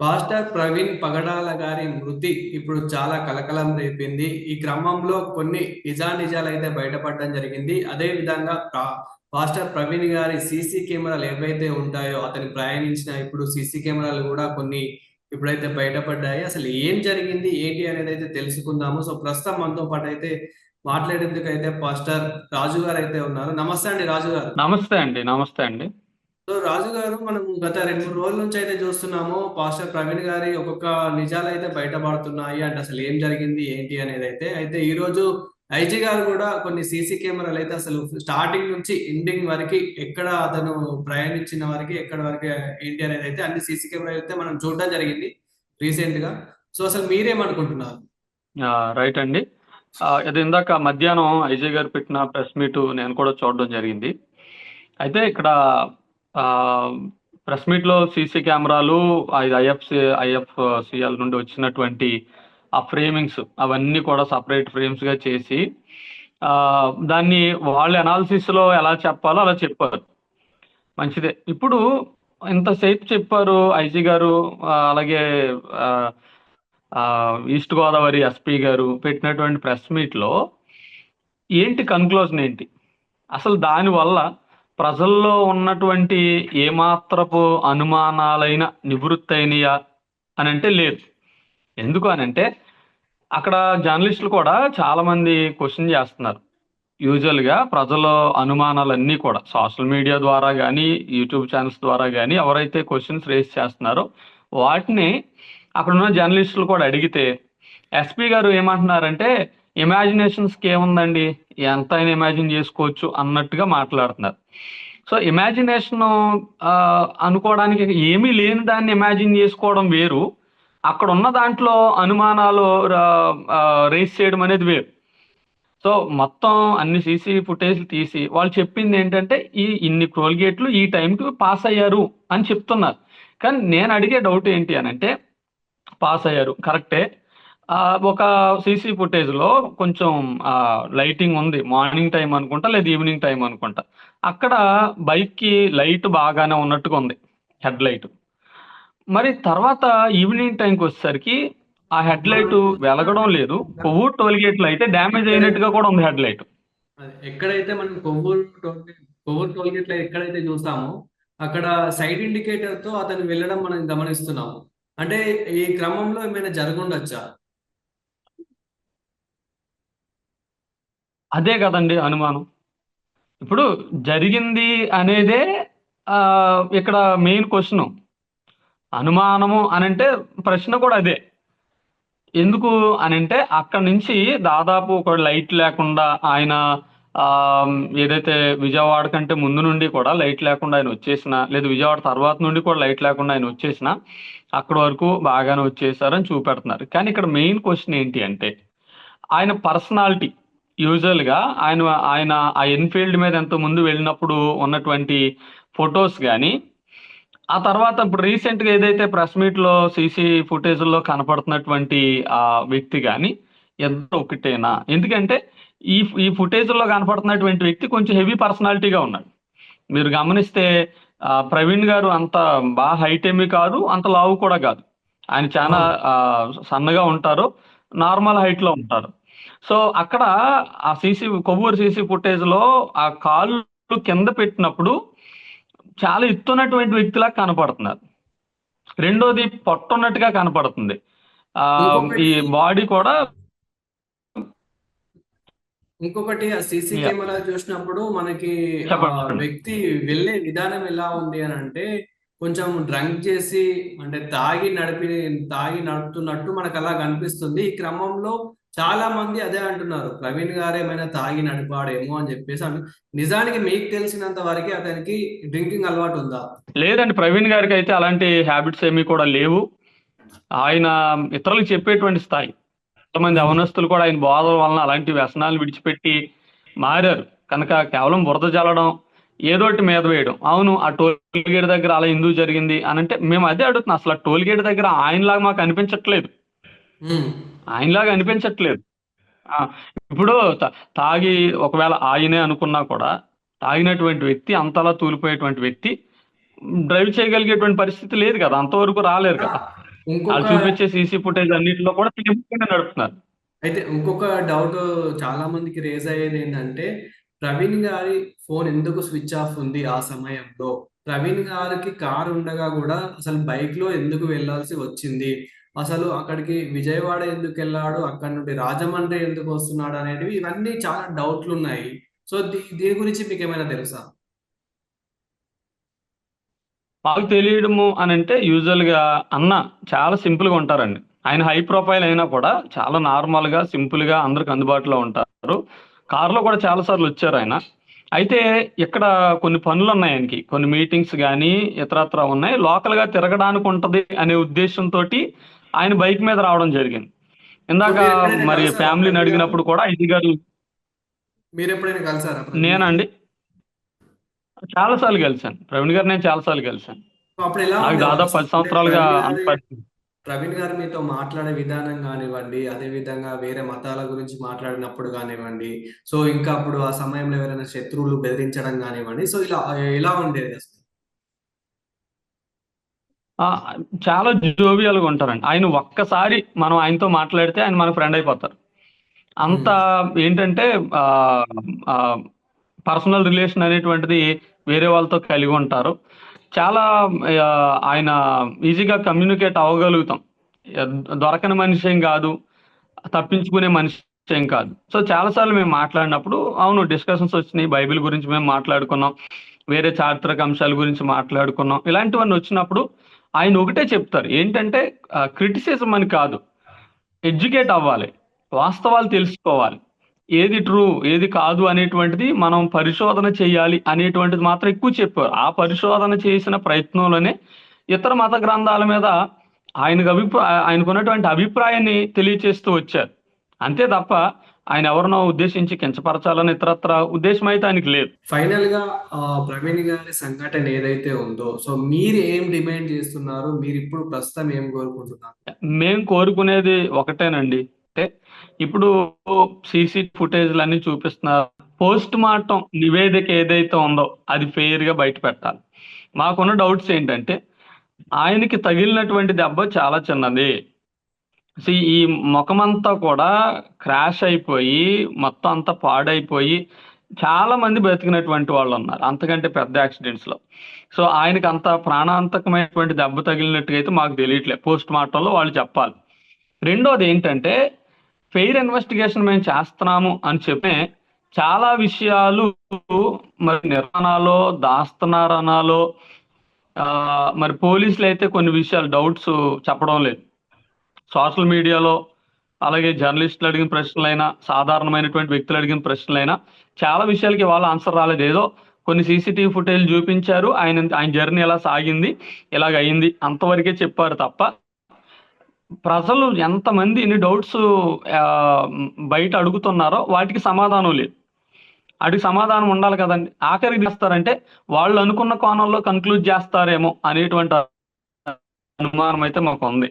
Pastor Praveen పగడాల గారి మృతి ఇప్పుడు చాలా కలకలం రేపింది. ఈ క్రమంలో కొన్ని నిజానిజాలు అయితే బయటపడడం జరిగింది. అదే విధంగా పాస్టర్ ప్రవీణ్ గారి సీసీ కెమెరాలు ఏవైతే ఉంటాయో అతను ప్రయాణించిన ఇప్పుడు సీసీ కెమెరాలు కూడా కొన్ని ఇప్పుడైతే బయటపడ్డాయి. అసలు ఏం జరిగింది ఏంటి అనేది అయితే తెలుసుకుందాము. సో ప్రస్తుతం మనతో పాటు అయితే మాట్లాడేందుకు అయితే పాస్టర్ రాజు గారు అయితే ఉన్నారు. నమస్తే అండి రాజు గారు. నమస్తే అండి నమస్తే అండి. సో రాజు గారు మనం గత రెండు మూడు రోజుల నుంచి అయితే చూస్తున్నాము పాస్టర్ ప్రవీణ్ గారి ఒక్కొక్క నిజాలు అయితే బయటపడుతున్నాయి అంటే అసలు ఏం జరిగింది ఏంటి అనేది అయితే. అయితే ఈ రోజు ఐజీ గారు కూడా కొన్ని సీసీ కెమెరాలు అయితే అసలు స్టార్టింగ్ నుంచి ఎండింగ్ వరకు ఎక్కడ అతను ప్రయాణించిన వరకు ఎక్కడ వరకు ఏంటి అనేది అయితే అన్ని సీసీ కెమెరాలు అయితే మనం చూడడం జరిగింది రీసెంట్గా సో అసలు మీరేమనుకుంటున్నారు? రైట్ అండి. అది ఇందాక మధ్యాహ్నం ఐజీ గారు పెట్టిన ప్రెస్ మీట్ నేను కూడా చూడడం జరిగింది. అయితే ఇక్కడ ప్రెస్ మీట్లో సీసీ కెమెరాలు ఇది ఐఎఫ్సి ఐఎఫ్సిఎల్ నుండి వచ్చినటువంటి ఆ ఫ్రేమింగ్స్ అవన్నీ కూడా సపరేట్ ఫ్రేమ్స్గా చేసి దాన్ని వాళ్ళ అనాలిసిస్లో ఎలా చెప్పాలో అలా చెప్పారు. మంచిదే. ఇప్పుడు ఇంతసేపు చెప్పారు ఐజీ గారు అలాగే ఈస్ట్ గోదావరి ఎస్పీ గారు పెట్టినటువంటి ప్రెస్ మీట్లో ఏంటి కన్క్లూజన్ ఏంటి? అసలు దానివల్ల ప్రజల్లో ఉన్నటువంటి ఏమాత్రపు అనుమానాలైన నివృత్తి అని అంటే లేదు. ఎందుకు అని అంటే అక్కడ జర్నలిస్టులు కూడా చాలామంది క్వశ్చన్ చేస్తున్నారు. యూజువల్గా ప్రజల అనుమానాలన్నీ కూడా సోషల్ మీడియా ద్వారా కానీ యూట్యూబ్ ఛానల్స్ ద్వారా కానీ ఎవరైతే క్వశ్చన్స్ రేస్ చేస్తున్నారో వాటిని అక్కడ ఉన్న జర్నలిస్టులు కూడా అడిగితే ఎస్పీ గారు ఏమంటున్నారంటే ఇమాజినేషన్స్కి ఏముందండి? ఎంత అయినా ఇమాజిన్ చేసుకోవచ్చు అన్నట్టుగా మాట్లాడుతున్నారు. సో ఇమాజినేషన్ అనుకోవడానికి ఏమీ లేని దాన్ని ఇమాజిన్ చేసుకోవడం వేరు. అక్కడ ఉన్న దాంట్లో అనుమానాలు రేస్ చేయడం అనేది వేరు. సో మొత్తం అన్ని సీసీ ఫుటేజ్ తీసి వాళ్ళు చెప్పింది ఏంటంటే ఈ ఇన్ని టోల్గేట్లు ఈ టైంకి పాస్ అయ్యారు అని చెప్తున్నారు. కానీ నేను అడిగే డౌట్ ఏంటి అని అంటే పాస్ అయ్యారు. కరెక్టే ఒక సీసీ ఫుటేజ్లో కొంచెం లైటింగ్ ఉంది. మార్నింగ్ టైం అనుకుంటా లేదా ఈవినింగ్ టైం అనుకుంటా. అక్కడ బైక్కి లైట్ బాగానే ఉన్నట్టుగా ఉంది. Head light. మరి తర్వాత ఈవినింగ్ టైంకి వచ్చేసరికి ఆ హెడ్ లైట్ వెలగడం లేదు. కొవ్వూరు టోల్గేట్లో అయితే డ్యామేజ్ అయినట్టుగా కూడా ఉంది హెడ్ లైట్. ఎక్కడైతే మనం కొవ్వూరు టోల్ కొవ్వూరు టోల్ గేట్లో ఎక్కడైతే చూస్తామో అక్కడ సైడ్ ఇండికేటర్తో అతను వెళ్ళడం మనం గమనిస్తున్నాము. అంటే ఈ క్రమంలో ఏమైనా జరగండొచ్చా అదే కదండి అనుమానం. ఇప్పుడు జరిగింది అనేదే ఇక్కడ మెయిన్ క్వశ్చన్. అనుమానము అనంటే ప్రశ్న కూడా అదే. ఎందుకు అనంటే అక్కడ నుంచి దాదాపు ఒక లైట్ లేకుండా ఆయన ఏదైతే విజయవాడ కంటే ముందు నుండి కూడా లైట్ లేకుండా ఆయన వచ్చేసిన లేదా విజయవాడ తర్వాత నుండి కూడా లైట్ లేకుండా ఆయన వచ్చేసిన అక్కడ వరకు బాగానే వచ్చేసారని చూపెడుతున్నారు. కానీ ఇక్కడ మెయిన్ క్వశ్చన్ ఏంటి అంటే ఆయన పర్సనాలిటీ యూజువల్గా ఆయన ఆయన ఆ ఎన్ఫీల్డ్ మీద ఎంతో ముందు వెళ్ళినప్పుడు ఉన్నటువంటి ఫొటోస్ కానీ ఆ తర్వాత ఇప్పుడు రీసెంట్గా ఏదైతే ప్రెస్ మీట్లో సీసీ ఫుటేజ్లో కనపడుతున్నటువంటి ఆ వ్యక్తి కానీ ఇద్దరు ఒకటేనా? ఎందుకంటే ఈ ఈ ఫుటేజ్లో కనపడుతున్నటువంటి వ్యక్తి కొంచెం హెవీ పర్సనాలిటీగా ఉన్నాడు. మీరు గమనిస్తే ప్రవీణ్ గారు అంత బాగా హైట్ ఏమీ కాదు అంత లావు కూడా కాదు. ఆయన చాలా సన్నగా ఉంటారు నార్మల్ హైట్లో ఉంటారు. సో అక్కడ ఆ సీసీ కొవ్వూరు సీసీ ఫుటేజ్లో ఆ కాళ్ళు కింద పెట్టినప్పుడు చాలా ఎత్తున్నటువంటి వ్యక్తిలా కనపడుతున్నారు రెండోది పొట్టున్నట్టుగా కనపడుతుంది ఆ ఈ బాడీ కూడా ఇంకొకటి ఆ సీసీ. కెమెరా చూసినప్పుడు మనకి. వ్యక్తి వెళ్ళే విధానం ఎలా ఉంది అని అంటే కొంచెం డ్రంక్ చేసి అంటే తాగి నడిపి తాగి నడుపుతున్నట్టు మనకు అలా కనిపిస్తుంది ఈ క్రమంలో చాలా మంది అదే అంటున్నారు. ప్రవీణ్ గారు ఏమైనా తాగి నడిపాడేమో అని చెప్పేసి నిజానికి మీకు తెలిసినంత వరకు అతనికి డ్రింకింగ్ అలవాటు ఉందా? లేదండి. ప్రవీణ్ గారికి అయితే అలాంటి హ్యాబిట్స్ ఏమీ కూడా లేవు. ఆయన ఇతరులకు చెప్పేటువంటి స్థాయి. కొంతమంది అవనస్తులు కూడా ఆయన బోధల వలన అలాంటి వ్యసనాలు విడిచిపెట్టి మారారు. కనుక కేవలం బురద చల్లడం ఏదోటి మీద వేయడం. అవును ఆ టోల్ గేట్ దగ్గర అలా ఎందుకు జరిగింది అని అంటే మేము అదే అడుగుతున్నాం. అసలు ఆ టోల్ గేట్ దగ్గర ఆయనలాగా మాకు అనిపించట్లేదు. ఆయనలాగా అనిపించట్లేదు. ఆ, ఇప్పుడు తాగి ఒకవేళ ఆయనే అనుకున్నా కూడా తాగినటువంటి వ్యక్తి అంతలా తూలిపోయేటువంటి వ్యక్తి డ్రైవ్ చేయగలిగేటువంటి పరిస్థితి లేదు కదా అంతవరకు రాలేరు కదా. వాళ్ళు చూపించే సీసీ ఫుటేజ్ అన్నిటిలో కూడా సేమ్ నడుపుతున్నారు. అయితే ఇంకొక డౌట్ చాలా మందికి రేజ్ అయ్యేది ఏంటంటే ప్రవీణ్ గారి ఫోన్ ఎందుకు స్విచ్ ఆఫ్ ఉంది ఆ సమయంలో? ప్రవీణ్ గారికి కార్ ఉండగా కూడా అసలు బైక్లో ఎందుకు వెళ్ళాల్సి వచ్చింది? అసలు అక్కడికి విజయవాడ ఎందుకు వెళ్ళాడు అక్కడ నుండి రాజమండ్రి ఎందుకు వస్తున్నాడు అనేటివి ఇవన్నీ చాలా డౌట్లు ఉన్నాయి. సో దీని గురించి మీకు ఏమైనా తెలుసా? మాకు తెలియడము అని అంటే యూజువల్గా అన్న చాలా సింపుల్గా ఉంటారండి. ఆయన హై ప్రొఫైల్ అయినా కూడా చాలా నార్మల్గా సింపుల్గా అందరికి అందుబాటులో ఉంటారు. కారులో కూడా చాలా సార్లు వచ్చారు ఆయన. అయితే ఇక్కడ కొన్ని పనులు ఉన్నాయి ఆయనకి. కొన్ని మీటింగ్స్ కానీ ఇతరత్ర ఉన్నాయి. లోకల్గా తిరగడానికి ఉంటది అనే ఉద్దేశంతో ఆయన బైక్ మీద రావడం జరిగింది. ఇందాక మీరు ఫ్యామిలీని? అడిగినప్పుడు కూడా ఇది గారు మీరు ఎప్పుడైనా కలిసారా నేనండి. చాలా సార్లు కలిశాను. ప్రవీణ్ గారు నేను చాలా సార్లు కలిశాను. నాకు దాదాపు? పది సంవత్సరాలుగా ప్రవీణ్ గారి- మీతో మాట్లాడే విధానం కానివ్వండి అదే విధంగా వేరే మతాల గురించి మాట్లాడినప్పుడు కానివ్వండి సో ఇంకా అప్పుడు ఆ సమయంలో ఎవరైనా శత్రువులు బెదిరించడం కానివ్వండి సో ఇలా ఎలా ఉండేది చాలా జోవియల్గా ఉంటారండి. ఆయన ఒక్కసారి మనం ఆయనతో మాట్లాడితే ఆయన మన ఫ్రెండ్ అయిపోతారు. అంత ఏంటంటే పర్సనల్ రిలేషన్ అనేటువంటిది వేరే వాళ్ళతో కలిగి ఉంటారు. చాలా ఆయన ఈజీగా కమ్యూనికేట్ అవ్వగలుగుతాం. దొరకని మనిషి ఏం కాదు తప్పించుకునే మనిషి ఏం కాదు. సో చాలాసార్లు మేము మాట్లాడినప్పుడు అవును డిస్కషన్స్ వచ్చినాయి బైబిల్ గురించి మేము మాట్లాడుకున్నాం వేరే చారిత్రక అంశాల గురించి మాట్లాడుకున్నాం ఇలాంటివన్నీ వచ్చినప్పుడు ఆయన ఒకటే చెప్తారు ఏంటంటే క్రిటిసిజం అని కాదు. ఎడ్యుకేట్ అవ్వాలి వాస్తవాలు తెలుసుకోవాలి. ఏది ట్రూ ఏది కాదు అనేటువంటిది మనం పరిశోధన చేయాలి అనేటువంటిది మాత్రం ఎక్కువ చెప్పారు. ఆ పరిశోధన చేసిన ప్రయత్నంలోనే ఇతర మత గ్రంథాల మీద ఆయనకు అభిప్రాయ ఆయనకున్నటువంటి అభిప్రాయాన్ని తెలియచేస్తూ వచ్చారు. అంతే తప్ప ఆయన ఎవరినో ఉద్దేశించి కించపరచాలని ఇతరత్ర ఉద్దేశం అయితే ఆయనకి లేదు. ఫైనల్గా ప్రవీణ్ గారి సంఘటన ఏదైతే ఉందో సో మీరు ఏం డిమాండ్ చేస్తున్నారు? మీరు ఇప్పుడు ప్రస్తుతం ఏం కోరుకుంటున్నారు? మేం కోరుకునేది ఒకటేనండి. అంటే ఇప్పుడు సీసీ ఫుటేజ్లు అన్ని చూపిస్తున్నారు. పోస్ట్ మార్టం నివేదిక ఏదైతే ఉందో అది ఫెయిర్గా బయట పెట్టాలి. మాకున్న డౌట్స్ ఏంటంటే ఆయనకి తగిలినటువంటి దెబ్బ చాలా చిన్నది. సో ఈ ముఖమంతా కూడా క్రాష్ అయిపోయి మొత్తం అంతా పాడైపోయి చాలా మంది బతికినటువంటి వాళ్ళు ఉన్నారు. అంతకంటే పెద్ద యాక్సిడెంట్స్లో. సో ఆయనకి అంత ప్రాణాంతకమైనటువంటి దెబ్బ తగిలినట్టుగా అయితే మాకు తెలియట్లేదు పోస్ట్ మార్టంలో వాళ్ళు చెప్పాలి. రెండోది ఏంటంటే ఫెయిర్ ఇన్వెస్టిగేషన్ మేము చేస్తున్నాము అని చెప్పే చాలా విషయాలు మరి నిర్మాణాలో దాస్తున్నారనాలో మరి పోలీసులు అయితే కొన్ని విషయాలు డౌట్స్ చెప్పడం లేదు. సోషల్ మీడియాలో అలాగే జర్నలిస్టులు అడిగిన ప్రశ్నలైనా సాధారణమైనటువంటి వ్యక్తులు అడిగిన ప్రశ్నలైనా చాలా విషయాలకి వాళ్ళ ఆన్సర్ రాలేదు. ఏదో కొన్ని సీసీటీవీ ఫుటేజ్ చూపించారు. ఆయన ఆయన జర్నీ ఎలా సాగింది? ఇలాగ అయింది? అంతవరకే చెప్పారు తప్ప ప్రజలు ఎంతమంది ఇన్ని డౌట్స్ బయట అడుగుతున్నారో వాటికి సమాధానం లేదు. వాటికి సమాధానం ఉండాలి కదండి. ఆఖరికి చేస్తారంటే వాళ్ళు అనుకున్న కోణంలో కన్క్లూడ్ చేస్తారేమో అనేటువంటి అనుమానం అయితే మాకు ఉంది